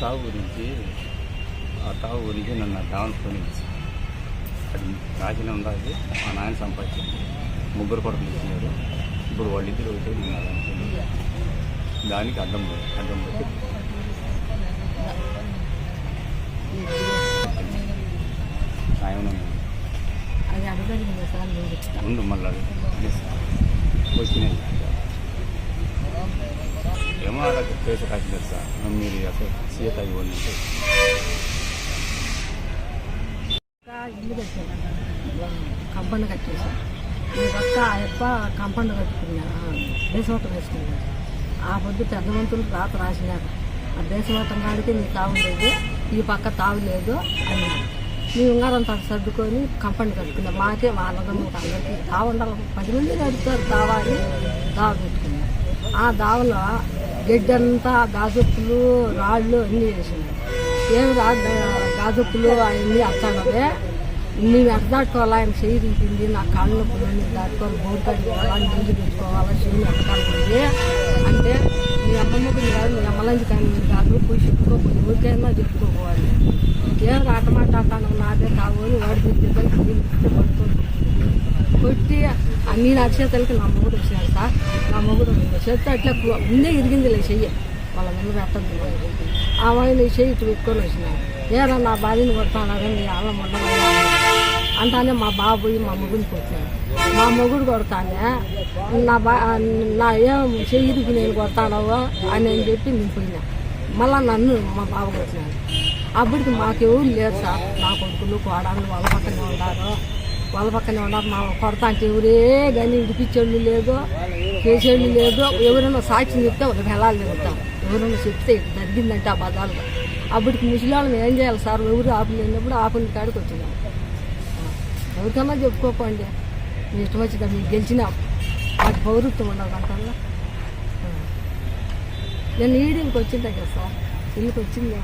టావ్ గురించి ఆ టావ్ గురించి నన్ను డౌన్ ఫోన్ అది రాజీనా ఉందా అది మా నాయన సంపాదించింది. ముగ్గురు కూడా పిలిచినారు. ఇప్పుడు వాళ్ళిద్దరు ఒకటే ఉన్నారు దానికి అడ్డం అడ్డం పెట్టి సాయం ఉండు మళ్ళీ వచ్చినాయి. సార్ మీరు ఉండు మళ్ళీ కంపౌండ్ ఈ పక్క ఆ యప్ప కంపౌండ్ కట్టుకున్నా దేశవటం వేసుకున్నాను ఆ పొద్దు పెద్ద మంతులు రాత రాసినారు ఆ దేశవటం కాడికి నీ తాగులేదు ఈ పక్క తాగులేదు అన్నారు మేము ఉంగారంతా సర్దుకొని కంపెనీ కట్టుకున్నాం మాకే వాళ్ళదమ్ముకు అందరికీ తావుండాలి పది మంది నడుపుతారు దావాని దావ పెట్టుకున్నాం ఆ దావలో గెడ్డంతా గాజుప్పులు రాళ్ళు అన్నీ వేసింది. ఏం రా గాజుప్పులు అవన్నీ అట్టానవే నేను ఎట్ట ఆయన చెయ్యి తింటుంది నా కాళ్ళ నొప్పులు నేను దాటుకోవాలి బోర్డు కట్టుకోవాలా నీళ్ళు పెట్టుకోవాలా చెయ్యి ఎట్టకాలి అంటే మీ అమ్మమ్మకి కాదు మీ అమ్మలంచి కానీ మీరు కాదు పోయి చెప్పుకోపోయి ఊరికైనా చెప్పుకోవాలి. ఏం రాటమాట నాదే నాదే తాగుని వాడి తిరిగి పడుతుంది కొట్టి అన్ని నడిచేతలకి నా మొగుడు నా మొగుడు చెత్త అట్లా కు- ముందే ఇరిగిందిలే చెయ్యి. వాళ్ళ ముందు అట్టదు ఆ వాయిని చెయ్యి ఇటు పెట్టుకొని వచ్చినాడు ఏరా నా భార్యని కొడతానని నీ ఆమె ఉండమని అంటానే మా బాబు మా మొగుడిని కొట్టాను మా మొగుడు కొడతానే నా బా నా ఏం చెయ్యికి నేను కొడతానవో అని అని చెప్పి నేను పోయినా. మళ్ళా నన్ను మా బాబు కొట్టినాడు. అప్పటికి మాకెవరు లేరు సార్. నా కొడుకులు కోడాలు వాళ్ళ పక్కనే ఉంటారు. వాళ్ళ పక్కనే ఉన్నారు. మా కొడతా అంటే ఎవరే కానీ ఇడిపించేళ్ళు లేదు చేసేళ్ళు లేదు. ఎవరైనా సాక్షి చెప్తే ఒక వెళ్ళాలి చెప్తాం ఎవరైనా చెప్తే తగ్గిందంటే ఆ బదాలు అప్పటికి ముసలివాళ్ళని ఏం చేయాలి సార్? ఎవరు ఆపలేనప్పుడు ఆపని కాడికి వచ్చినాం ఎవరికన్నా చెప్పుకోకండి. మీ ఇష్టం వచ్చిందా మీకు గెలిచినా మాకు పౌరత్వం ఉండదు అంటల్లా నేను ఈడీకి వచ్చిందా కదా సార్. ఇల్లుకి వచ్చింది